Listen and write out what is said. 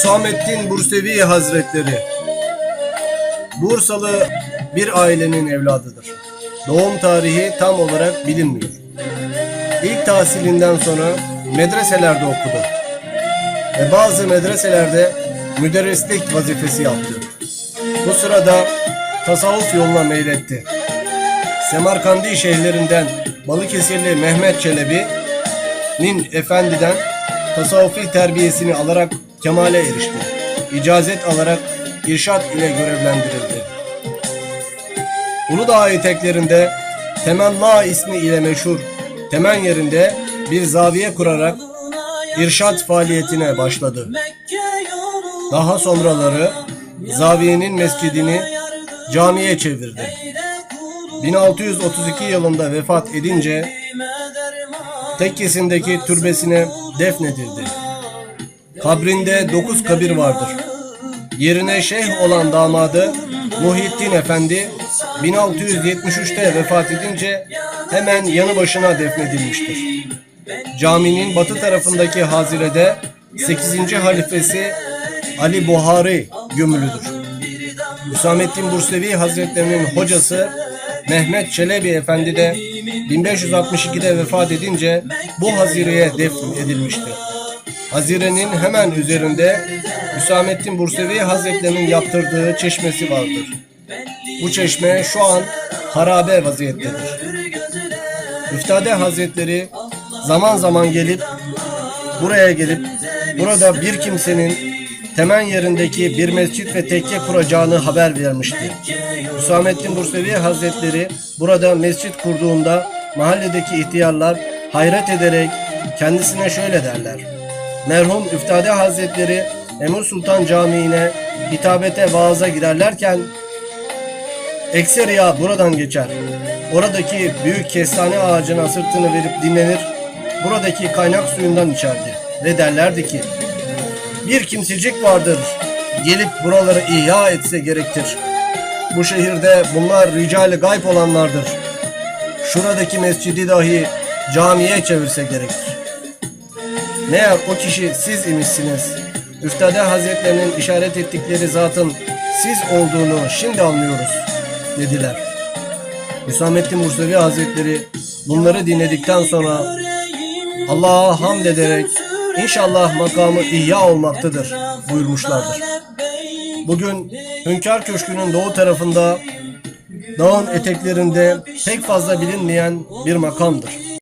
Hüsamettin Bursevi Hazretleri Bursalı bir ailenin evladıdır. Doğum tarihi tam olarak bilinmiyor. İlk tahsilinden sonra medreselerde okudu. Ve bazı medreselerde müderrislik vazifesi yaptı. Bu sırada tasavvuf yoluna meyletti. Semerkandi şehirlerinden Balıkesirli Mehmet Çelebi'nin efendiden tasavvufi terbiyesini alarak kemale erişti. İcazet alarak irşat ile görevlendirildi. Uludağ eteklerinde Temenna ismi ile meşhur Temen yerinde bir zaviye kurarak irşat faaliyetine başladı. Daha sonraları zaviyenin mescidini camiye çevirdi. 1632 yılında vefat edince tekkesindeki türbesine defnedildi. Kabrinde dokuz kabir vardır. Yerine şeyh olan damadı Muhittin Efendi 1673'te vefat edince hemen yanı başına defnedilmiştir. Caminin batı tarafındaki hazirede 8. halifesi Ali Buhari gömülüdür. Hüsamettin Bursevi Hazretlerinin hocası Mehmet Çelebi Efendi de 1562'de vefat edince bu hazireye defnedilmiştir. Hazirenin hemen üzerinde Hüsamettin Bursevi Hazretlerinin yaptırdığı çeşmesi vardır. Bu çeşme şu an harabe vaziyettedir. Üftade Hazretleri zaman zaman gelip buraya gelip burada bir kimsenin temen yerindeki bir mescit ve tekke kuracağını haber vermişti. Hüsamettin Bursevi Hazretleri burada mescit kurduğunda mahalledeki ihtiyarlar hayret ederek kendisine şöyle derler. Merhum Üftade Hazretleri Emir Sultan Camii'ne hitabete vaaza giderlerken Ekseriya buradan geçer. Oradaki büyük kestane ağacına sırtını verip dinlenir. Buradaki kaynak suyundan içerdi. Ve derlerdi ki bir kimsecik vardır. Gelip buraları ihya etse gerektir. Bu şehirde bunlar ricali gayb olanlardır. Şuradaki mescidi dahi camiye çevirse gerektir. Meğer o kişi siz imişsiniz. Üftade Hazretlerinin işaret ettikleri zatın siz olduğunu şimdi anlıyoruz dediler. Hüsamettin Musevi Hazretleri bunları dinledikten sonra Allah'a hamd ederek inşallah makamı ihya olmaktadır buyurmuşlardır. Bugün Hünkar Köşkü'nün doğu tarafında dağın eteklerinde pek fazla bilinmeyen bir makamdır.